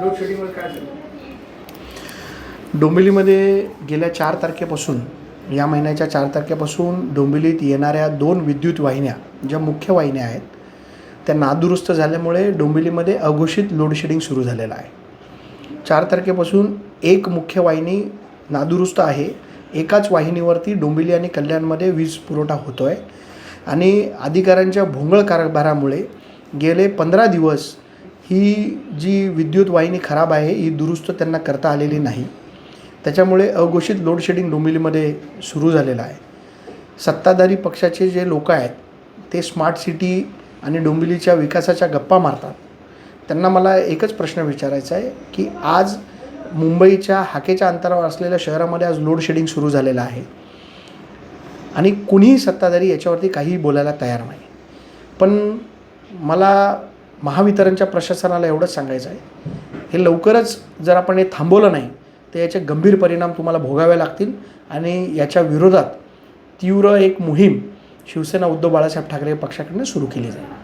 Load शेडिंगवर काय डोंबिवलीमध्ये गेल्या चार तारखेपासून या महिन्याच्या चार तारखेपासून डोंबिवलीत येणाऱ्या दोन विद्युत वाहिन्या ज्या मुख्य वाहिन्या आहेत त्या नादुरुस्त झाल्यामुळे डोंबिवलीमध्ये अघोषित लोडशेडिंग सुरू झालेलं आहे. चार तारखेपासून एक मुख्य वाहिनी नादुरुस्त आहे. एकाच वाहिनीवरती डोंबिवली आणि कल्याणमध्ये वीज पुरवठा होतो आहे आणि अधिकाऱ्यांच्या भोंगळ कारभारामुळे गेले पंधरा दिवस ही जी विद्युत वाहिनी खराब आहे ही दुरुस्त त्यांना करता आलेली नाही. त्याच्यामुळे अघोषित लोडशेडिंग डोंबिवलीमध्ये सुरू झालेलं आहे. सत्ताधारी पक्षाचे जे लोक आहेत ते स्मार्ट सिटी आणि डोंबिवलीच्या विकासाच्या गप्पा मारतात. त्यांना मला एकच प्रश्न विचारायचा आहे की आज मुंबईच्या हाकेच्या अंतरावर असलेल्या शहरामध्ये आज लोडशेडिंग सुरू झालेलं आहे. आणि कुणीही सत्ताधारी याच्यावरती काहीही बोलायला तयार नाही. पण मला महावितरणच्या प्रशासनाला एवढंच सांगायचं आहे. हे लवकरच जर आपण हे थांबवलं नाही तर याचे गंभीर परिणाम तुम्हाला भोगावे लागतील आणि याच्या विरोधात तीव्र एक मोहीम शिवसेना उद्धव बाळासाहेब ठाकरे पक्षाकडनं सुरू केली जाईल.